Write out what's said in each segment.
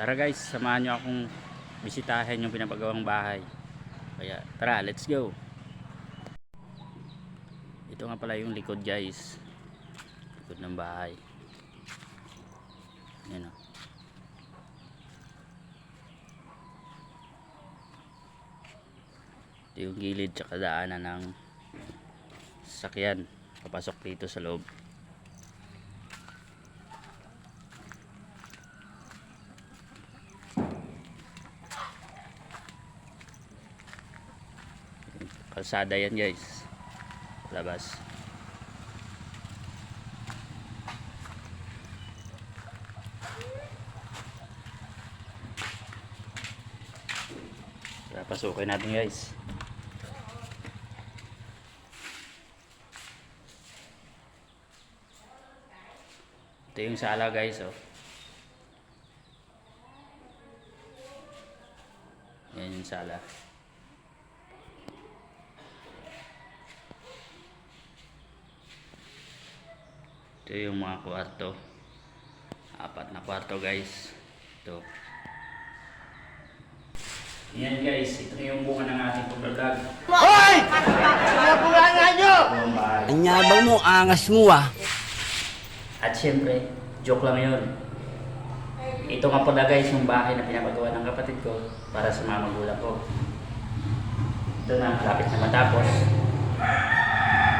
Tara guys, samahan nyo akong bisitahin yung pinapagawang bahay. Kaya tara, let's go. Ito nga pala yung likod guys. Likod ng bahay. Yan o. Ito yung gilid tsaka daanan ng sasakyan. Papasok dito sa loob. Kalsada yan guys. Labas. Pasukin natin guys. Ito yung sala guys oh. Yan yung sala. Ito yung mga kwarto. Apat na kwarto guys. Ito. Yan guys, ito yung bunga ng ating pagbablog. Hoy! Pinabulangan nyo! Buong bahay. Ang yabang mo, angas mo ah. At syempre, joke lang yun. Ito nga pala guys, yung bahay na pinapagawa ng kapatid ko para sa mga magulang ko. Ito na, lapit na matapos.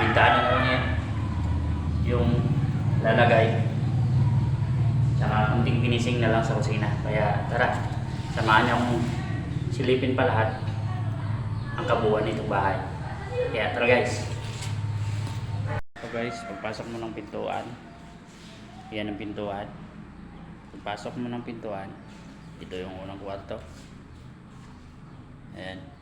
Bintana na lang yan. Yung lalagay. Tsaka kunting finishing na lang sa kusina. Kaya tara, samahan niyo akong silipin pa lahat ang kabuuan nitong bahay. Kaya tara guys. So guys, pagpasok mo ng pintuan, yan ang pintuan. Pagpasok mo ng pintuan, ito yung unang kwarto. Ayan.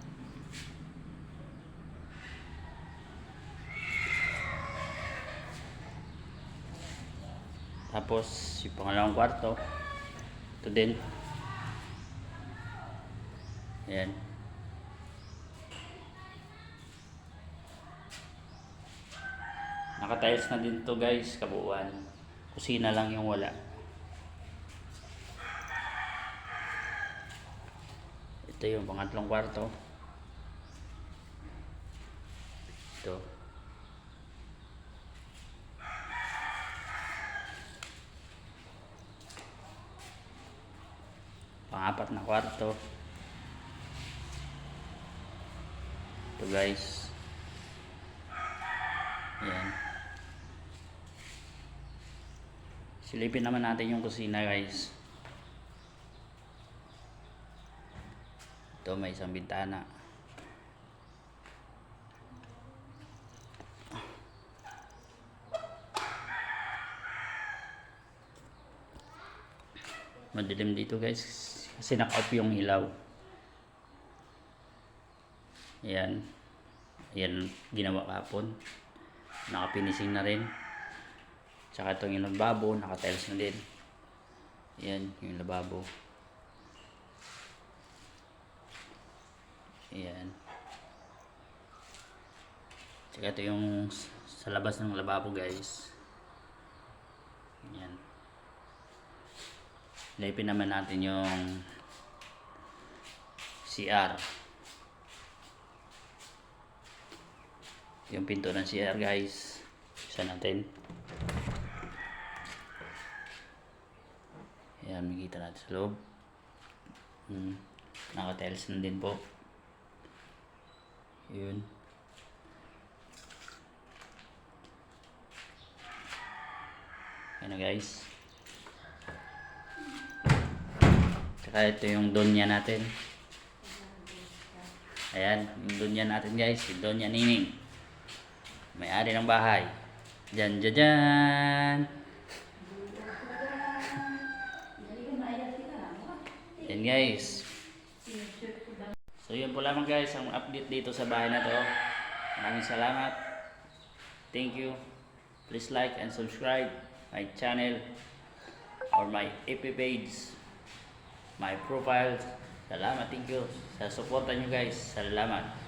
Tapos, yung pangalawang kwarto, ito din. Ayan. Naka-tiles na din to guys, kabuuan. Kusina lang yung wala. Ito yung pangatlong kwarto. Ito. Pangapat na kwarto. Ito guys. Yan. Silipin naman natin yung kusina guys. Ito may isang bintana. Madilim dito guys kasi naka-off yung ilaw. Ayan. Ayan ginawa kahapon. Nakapinising na rin. Tsaka itong yung lababo, naka-tiles na din. Ayan, yung lababo. Ayan. Tsaka ito yung sa labas ng lababo guys. Ayan. Lepin naman natin yung CR. Yung pinto ng CR guys. Isa natin. Ayan, makikita natin sa loob. Hmm. Naka-tiles na din po. Yun. Yan na guys. Tsaka ito yung donya natin. Ayan, yung donya natin guys. Yung donya nining. May-ari ng bahay. Diyan, diyan, diyan. Yan guys. So yun po lamang guys ang update dito sa bahay na to. Maraming salamat. Thank you. Please like and subscribe my channel or my FB page, my profile. Salamat, thank you sa suporta nyo guys. Salamat.